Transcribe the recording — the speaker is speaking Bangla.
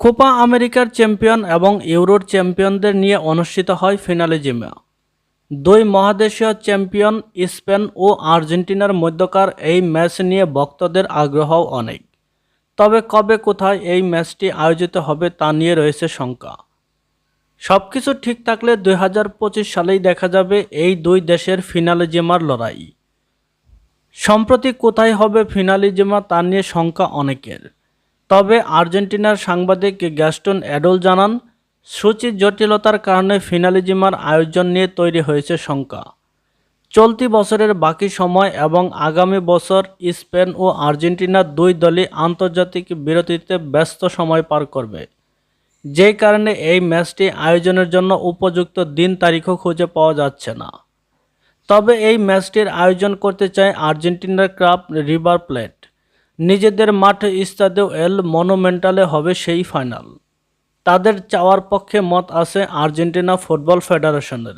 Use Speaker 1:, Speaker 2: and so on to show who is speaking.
Speaker 1: কোপা আমেরিকার চ্যাম্পিয়ন এবং ইউরোর চ্যাম্পিয়নদের নিয়ে অনুষ্ঠিত হয় ফিনালে জিমা দুই মহাদেশীয় চ্যাম্পিয়ন স্পেন ও আর্জেন্টিনার মধ্যকার এই ম্যাচ নিয়ে ভক্তদের আগ্রহ অনেক। তবে কবে কোথায় এই ম্যাচটি আয়োজিত হবে তা নিয়ে রয়েছে শঙ্কা। সব কিছু ঠিক থাকলে দুই হাজার পঁচিশ সালেই দেখা যাবে এই দুই দেশের ফিনালে জেমার লড়াই। সম্প্রতি কোথায় হবে ফিনালি জেমা তা নিয়ে শঙ্কা অনেকের। তবে আর্জেন্টিনার সাংবাদিক গ্যাস্টন অ্যাডোল জানান সূচির জটিলতার কারণে ফিনালি জিমার আয়োজন নিয়ে তৈরি হয়েছে শঙ্কা। চলতি বছরের বাকি সময় এবং আগামী বছর স্পেন ও আর্জেন্টিনা দুই দলই আন্তর্জাতিক বিরতিতে ব্যস্ত সময় পার করবে। যেই কারণে এই ম্যাচটি আয়োজনের জন্য উপযুক্ত দিন তারিখও খুঁজে পাওয়া যাচ্ছে না। তবে এই ম্যাচটির আয়োজন করতে চায় আর্জেন্টিনার ক্লাব রিভার প্লেট। নিজেদের মাঠে ইস্তাদেও এল মনোমেন্টালে হবে সেই ফাইনাল। তাদের চাওয়ার পক্ষে মত আছে আর্জেন্টিনা ফুটবল ফেডারেশনেরও।